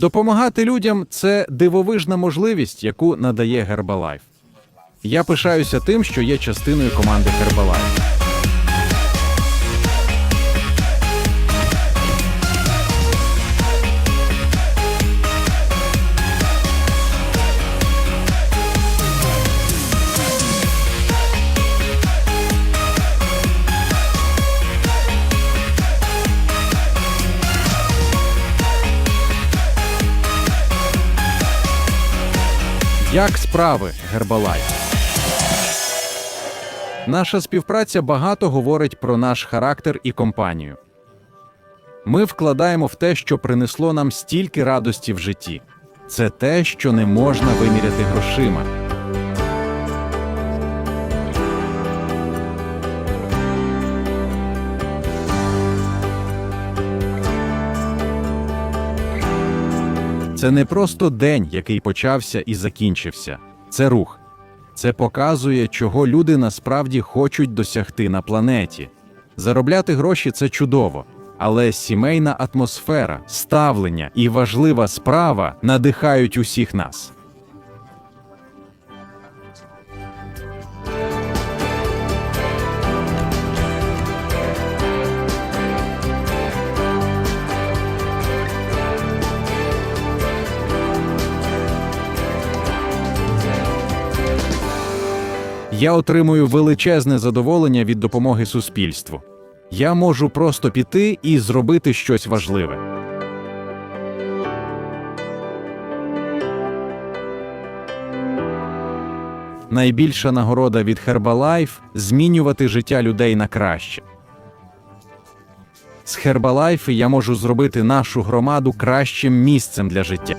Допомагати людям це дивовижна можливість, яку надає Гербалайф. Я пишаюся тим, що є частиною команди Herbalife. Як справи, гербалай? Наша співпраця багато говорить про наш характер і компанію. Ми вкладаємо в те, що принесло нам стільки радості в житті. Це те, що не можна виміряти грошима. Це не просто день, який почався і закінчився. Це рух. Це показує, чого люди насправді хочуть досягти на планеті. Заробляти гроші це чудово, але сімейна атмосфера, ставлення і важлива справа надихають усіх нас. Я отримую величезне задоволення від допомоги суспільству. Я можу просто піти і зробити щось важливе. Найбільша нагорода від Herbalife – змінювати життя людей на краще. З Herbalife я можу зробити нашу громаду кращим місцем для життя.